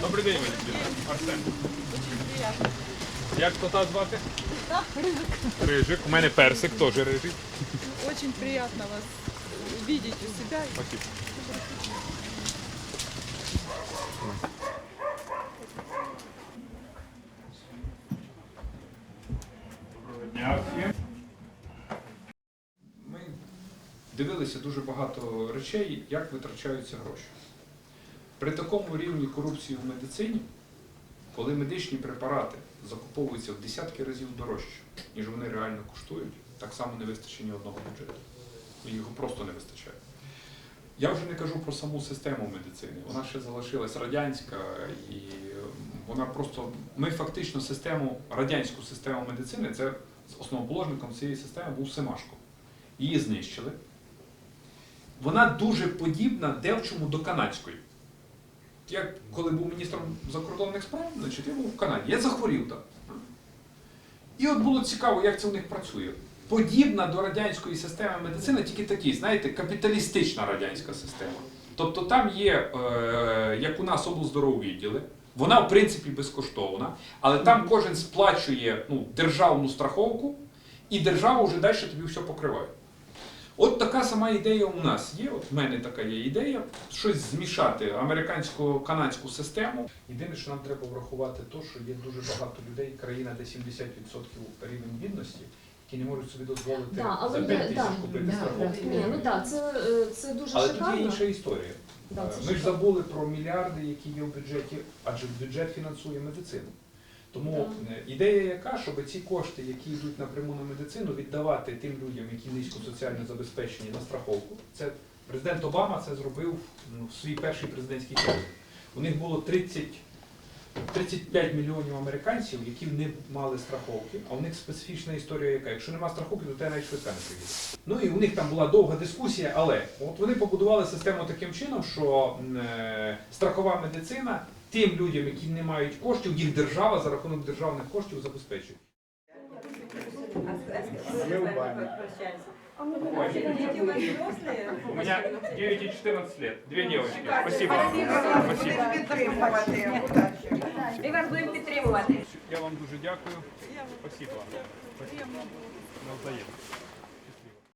Добрий день, Валентина. Арсен. Як кота звати? Рижик. У мене персик теж рижик. Очень приятно вас видеть у себя. Спасибо. Доброго дня всім. Ми дивилися дуже багато речей, як витрачаються гроші. При такому рівні корупції в медицині, коли медичні препарати закуповуються в десятки разів дорожче, ніж вони реально коштують, так само не вистачить ні одного бюджету. Його просто не вистачає. Я вже не кажу про саму систему медицини. Вона ще залишилась радянська, і вона просто. Ми фактично систему, радянську систему медицини, це основоположником цієї системи був Семашко. Її знищили. Вона дуже подібна де в чому до канадської. Я коли був міністром закордонних справ, значить, я був в Канаді. Я захворів там. І от було цікаво, як це у них працює. Подібна до радянської системи медицини, тільки такі, знаєте, капіталістична радянська система. Тобто там є, е, як у нас облздороввідділи, вона в принципі безкоштовна, але там кожен сплачує ну, державну страховку, і держава вже далі тобі все покриває. От така сама ідея у нас є. От в мене така є ідея, щось змішати американсько-канадську систему. Єдине, що нам треба врахувати, то, що є дуже багато людей, країна, де 70% рівень бідності, які не можуть собі дозволити Да, але за 5 тисяч да. купити Да, страховку. Ні, ну так, це, е, це дуже Але тут є інша історія. Да, Е, це Ми ж шикарно. забули про мільярди, які є в бюджеті, адже бюджет фінансує медицину. Тому е, ідея яка, щоб ці кошти, які йдуть напряму на медицину, віддавати тим людям, які низько соціально забезпечені на страховку. Це президент Обама це зробив ну, в свій перший президентський термін. У них було 30, 35 мільйонів американців, які не мали страховки, а у них специфічна історія яка. Якщо нема страховки, то тебе навіть швидка не приїде. Ну і у них там була довга дискусія, але от вони побудували систему таким чином, що е, страхова медицина тим людям, які не мають коштів, їх держава за рахунок державних коштів забезпечує. У меня 9 и 14 лет. Две девочки. Спасибо. Спасибо. підтримувати. Ми вас будемо підтримувати. Я вам дуже дякую. Спасибо. Навзаєм.